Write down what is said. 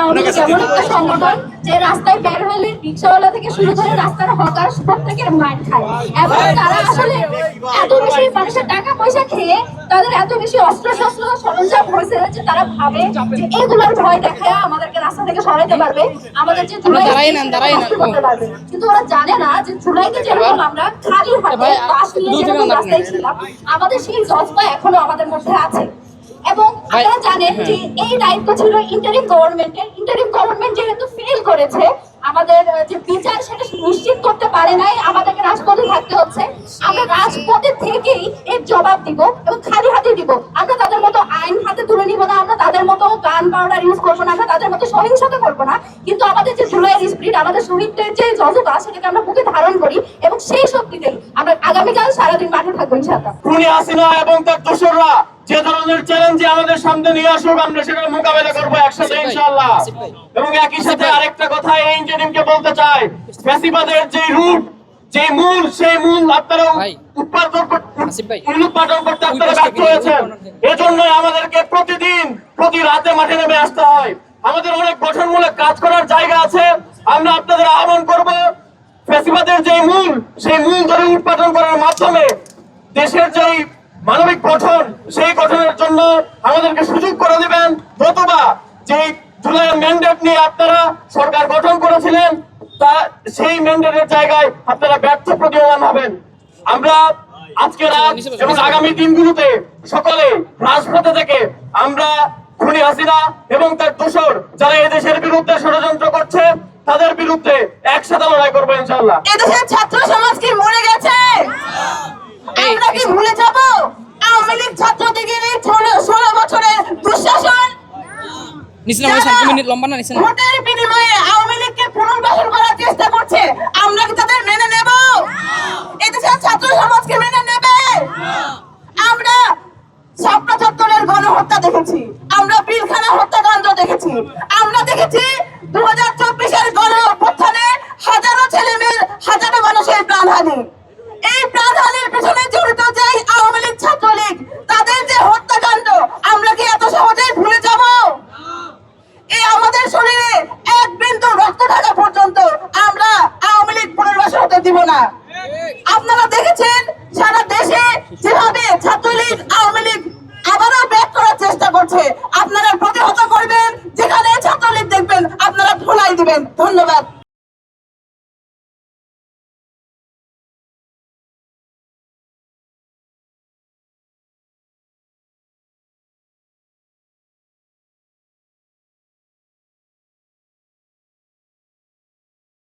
আওয়ামী লীগ এমন একটা সংগঠন যে রাস্তায় বের হলে রিক্সাওয়ালা থেকে শুরু করে রাস্তার হকার প্রত্যেকের মার খায়। এবং তারা আসলে এত বেশি মানুষের টাকা পয়সা খেয়ে তাদের এত বেশি অস্ত্র শস্ত্র সরঞ্জাম হয়েছে যে তারা ভাবে যে এগুলোর ভয় দেখায় আমাদেরকে রাস্তা থেকে সরাইতে পারবে। আমাদের যে জুলাই। কিন্তু ওরা জানে না যে জুলাইতে যেরকম আমরা খালি হাতে বাস নিয়ে যেরকম রাস্তায় ছিলাম আমাদের সেই জজবা এখনও আমাদের মধ্যে আছে। এবং আপনারা জানেন যে এই দায়িত্ব ছিল ইন্টারিম গভর্নমেন্টের ইন্টারিম গভর্নমেন্ট যেহেতু ফেল করেছে আমাদের যে বিচার সেটা নিশ্চিত করতে পারে নাই আমাদেরকে রাজপথে থাকতে হচ্ছে। আমরা রাজপথে থেকেই এর জবাব দিব এবং খালি হাতে দিব। আমরা তাদের মতো আইন হাতে তুলে নিব না আমরা তাদের মতো গান পাউডার ইউজ করব না আমরা তাদের মতো সহিংসতা করব না। কিন্তু আমাদের যে জুলাইয়ের স্পিরিট আমাদের শহীদদের যে জজবা সেটাকে আমরা বুকে ধারণ করি এবং সেই শক্তিতেই আমরা আগামীকাল সারাদিন মাঠে থাকব ইনশাআল্লাহ। খুনি এবং তার দোসররা। যে ধরনের চ্যালেঞ্জ আমাদের সামনে নিয়ে আসুক আমরা সেটা মোকাবেলা করব একসাথে ইনশাআল্লাহ। এবং একই সাথে আরেকটা কথা এই ইঞ্জিনিয়ারকে বলতে চাই। ফ্যাসিবাদের যে রুট যে মূল সেই মূল আপনারা উৎপাদন কর- আসিফ ভাই। উৎপাদন করতে আপনারা ব্যর্থ হয়েছেন। এজন্য আমাদেরকে প্রতিদিন প্রতি রাতে মাঠে নেমে আসতে হয়। আমাদের অনেক গঠনমূলক কাজ করার জায়গা আছে। আমরা আপনাদের আহ্বান করব ফ্যাসিবাদের যে মূল সেই মূল ধরে উৎপাদন করার জন্য আমাদেরকে সুযোগ করে দিবেন। নতুবা যে জুলাই ম্যান্ডেট নিয়ে আপনারা সরকার গঠন করেছিলেন তা সেই ম্যান্ডেটের জায়গায় আপনারা ব্যর্থ প্রতীয়মান হবেন। আমরা আজকে রাত এবং আগামী দিনগুলোতে সকলে রাজপথে থেকে আমরা খুনি হাসিনা এবং তার দোসর যারা এদেশের বিরুদ্ধে ষড়যন্ত্র করছে তাদের বিরুদ্ধে একসাথে লড়াই করব ইনশাল্লাহ এদেশের ছাত্র সমাজ কি মরে গেছে? আমরা কি ভুলে যাব? নিচে নামা সাত মিনিট লম্বা না নিচে নামা। ভোটের বিনিময়ে আওয়ামী লীগকে পুনর্বাসন করার চেষ্টা করছে। আমরা কি তাদের মেনে নেব? এদেশের ছাত্র সমাজকে মেনে নেবে? আমরা স্বপ্ন চত্বরের গণহত্যা দেখেছি। আমরা পিলখানা হত্যাকাণ্ড দেখেছি। আমরা দেখেছি দু হাজার চব্বিশের গণ অভ্যুত্থানে হাজারো ছেলে মেয়ের হাজারো মানুষের প্রাণহানি এই প্রাণহানির পিছনে জড়িত যে আওয়ামী লীগ ছাত্রলীগ তাদের যে হত্যাকাণ্ড আমরা কি এত সহজেই ভুলে যাব এই আমাদের শরীরে এক বিন্দু রক্ত থাকা পর্যন্ত আমরা আওয়ামী লীগ পুনর্বাসন হতে দিব না। আপনারা দেখেছেন, সারা দেশে যেভাবে ছাত্রলীগ, আওয়ামী লীগ আবারও ব্যাক করার চেষ্টা করছে। আপনারা প্রতিহত করবেন, যেখানে ছাত্রলীগ দেখবেন, আপনারা ভুলাই দিবেন। ধন্যবাদ।